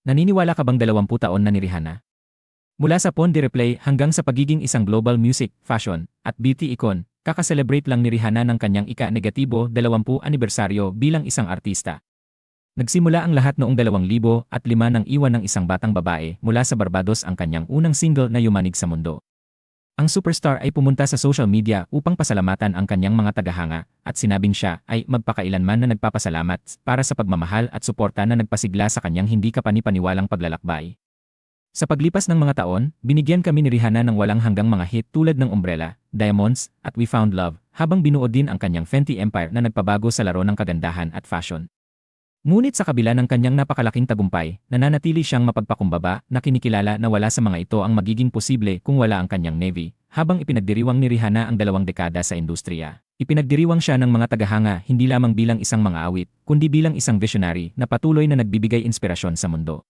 Naniniwala ka bang 20 taon na ni Rihanna? Mula sa Pon de Replay hanggang sa pagiging isang global music, fashion, at beauty icon, kakaselebrate lang ni Rihanna ng kanyang ika-negatibo 20 anibersaryo bilang isang artista. Nagsimula ang lahat noong 2005 at lima nang iwan ng isang batang babae mula sa Barbados ang kanyang unang single na yumanig sa mundo. Ang superstar ay pumunta sa social media upang pasalamatan ang kanyang mga tagahanga at sinabing siya ay magpakailanman na nagpapasalamat para sa pagmamahal at suporta na nagpasigla sa kanyang hindi kapanipaniwalang paglalakbay. Sa paglipas ng mga taon, binigyan kami ni Rihanna ng walang hanggang mga hit tulad ng Umbrella, Diamonds, at We Found Love, habang binuo din ang kanyang Fenty Empire na nagpabago sa laro ng kagandahan at fashion. Ngunit sa kabila ng kanyang napakalaking tagumpay, nananatili siyang mapagpakumbaba na kinikilala na wala sa mga ito ang magiging posible kung wala ang kanyang Navy, habang ipinagdiriwang ni Rihanna ang dalawang dekada sa industriya. Ipinagdiriwang siya ng mga tagahanga hindi lamang bilang isang mga awit, kundi bilang isang visionary na patuloy na nagbibigay inspirasyon sa mundo.